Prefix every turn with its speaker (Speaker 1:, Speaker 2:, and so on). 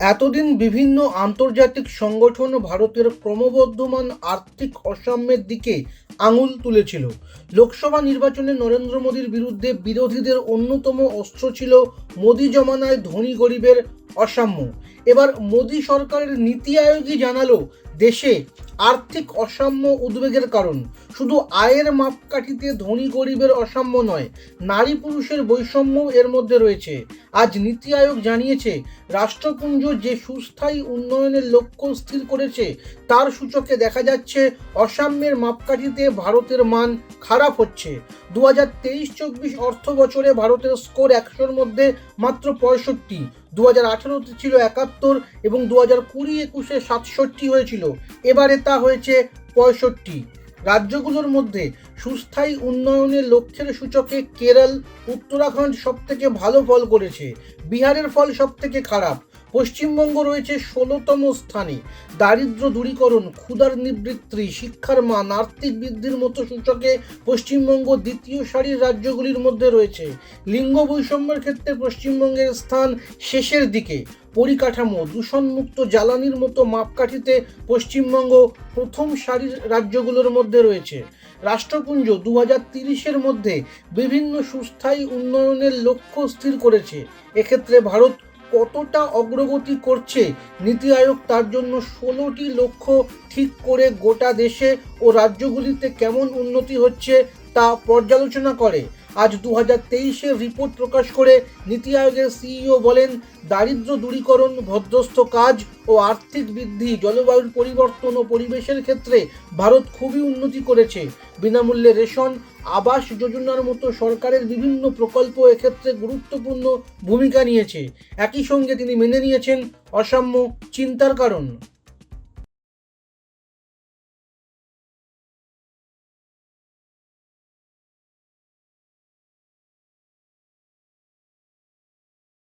Speaker 1: এতদিন বিভিন্ন আন্তর্জাতিক সংগঠন ভারতের ক্রমবর্ধমান আর্থিক অসাম্যের দিকে আঙুল তুলেছিল। লোকসভা নির্বাচনে নরেন্দ্র মোদীর বিরুদ্ধে বিরোধীদের অন্যতম অস্ত্র ছিল মোদী জমানায় ধনী গরিবের অসাম্য। এবার মোদী সরকারের নীতি আয়োগই জানালো দেশে আর্থিক অসাম্য উদ্বেগের কারণ। শুধু আয়ের মাপকাঠিতে ধনী গরিবের অসাম্য নয়, নারী পুরুষের বৈষম্য এর মধ্যে রয়েছে। আজ নীতি আয়োগ জানিয়েছে, রাষ্ট্রপুঞ্জ যে সুস্থায়ী উন্নয়নের লক্ষ্য স্থির করেছে, তার সূচকে দেখা যাচ্ছে অসাম্যের মাপকাঠিতে ভারতের মান খারাপ হচ্ছে। দু হাজার তেইশ চব্বিশ অর্থ বছরে ভারতের স্কোর একশোর মধ্যে মাত্র পঁয়ষট্টি। দু হাজার আঠারোতে ছিল একাত্তর এবং দু হাজার কুড়ি একুশে সাতষট্টি হয়েছিল। এবারে তা হয়েছে পঁয়ষট্টি। রাজ্যগুলোর মধ্যে সুস্থায়ী উন্নয়নের লক্ষ্যের সূচকে কেরল উত্তরাখণ্ড সব থেকে ভালো ফল করেছে। বিহারের ফল সব থেকে খারাপ। পশ্চিমবঙ্গ রয়েছে ষোলোতম স্থানে। দারিদ্র দূরীকরণ, ক্ষুধার নিবৃত্তি, শিক্ষার মান, আর্থিক বৃদ্ধির মতো সূচকে পশ্চিমবঙ্গ দ্বিতীয় সারির রাজ্যগুলির মধ্যে রয়েছে। লিঙ্গ বৈষম্যের ক্ষেত্রে পশ্চিমবঙ্গের স্থান শেষের দিকে। পরিকাঠামো, দূষণমুক্ত জ্বালানির মতো মাপকাঠিতে পশ্চিমবঙ্গ প্রথম সারির রাজ্যগুলোর মধ্যে রয়েছে। রাষ্ট্রপুঞ্জ দু হাজার তিরিশের মধ্যে বিভিন্ন সুস্থায়ী উন্নয়নের লক্ষ্য স্থির করেছে। এক্ষেত্রে ভারত কতটা অগ্রগতি করছে? নীতি আয়োগ তার জন্য ষোলোটি লক্ষ্য ঠিক করে গোটা দেশে ও রাজ্যগুলিতে কেমন উন্নতি হচ্ছে তা পর্যালোচনা করে। আজ দু হাজার তেইশের রিপোর্ট প্রকাশ করে নীতি আয়োগের সিইও বলেন দারিদ্র দূরীকরণ, ভদ্রস্থ কাজ ও আর্থিক বৃদ্ধি, জলবায়ুর পরিবর্তন ও পরিবেশের ক্ষেত্রে ভারত খুবই উন্নতি করেছে। বিনামূল্যে রেশন, আবাস যোজনার মতো সরকারের বিভিন্ন প্রকল্প এক্ষেত্রে গুরুত্বপূর্ণ ভূমিকা নিয়েছে। একই সঙ্গে তিনি মেনে নিয়েছেন অসাম্য চিন্তার কারণ।